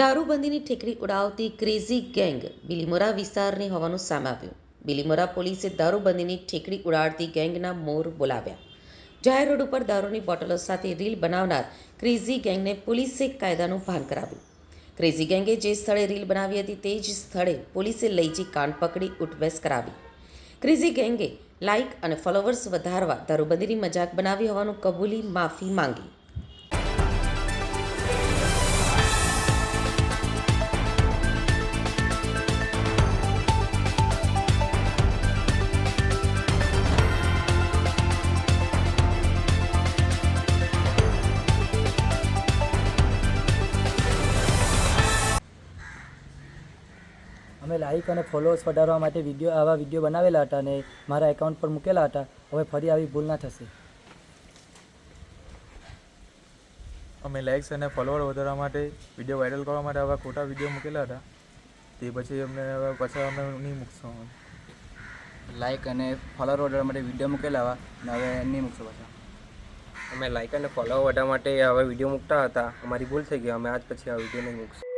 દારૂબંધીની ઠેકડી ઉડાવતી crazy gang Bilimora વિસ્તારની હોવાનું સામે આવ્યું. બિલીમોરા પોલીસે દારૂબંધીની ઠેકડી ઉડાડતી ગેંગના મોર બોલાવ્યા. જાહેર રોડ ઉપર દારૂની બોટલો સાથે રીલ બનાવનાર ક્રેઝી ગેંગને પોલીસે કાયદાનું ભાન કરાવ્યું. ક્રેઝી ગેંગે જે સ્થળે રીલ બનાવી હતી તે જ સ્થળે પોલીસે લઈ જઈ કાન પકડી ઉઠબેસ કરાવી. ક્રેઝી ગેંગે લાઇક અને ફોલોવર્સ વધારવા દારૂબંધીની મજાક બનાવી હોવાનું કબૂલી માફી માંગી. અમે લાઇક અને ફોલોઅર્સ વધારવા માટે વીડિયો આવા વીડિયો બનાવેલા હતા અને મારા એકાઉન્ટ પર મૂકેલા હતા. હવે ફરી આવી ભૂલ ના થશે. અમે લાઇક્સ અને ફોલોવર વધારવા માટે વીડિયો વાયરલ કરવા માટે આવા ખોટા વીડિયો મૂકેલા હતા. તે પછી અમને હવે પાછા અમે નહીં મૂકશું. લાઇક અને ફોલોવર વધારવા માટે વીડિયો મૂકેલા આવા હવે નહીં મૂકશો પાછા. અમે લાઇક અને ફોલો વધારવા માટે હવે વીડિયો મૂકતા હતા. અમારી ભૂલ થઈ ગઈ. અમે આજ પછી આ વીડિયો નહીં મૂકશું.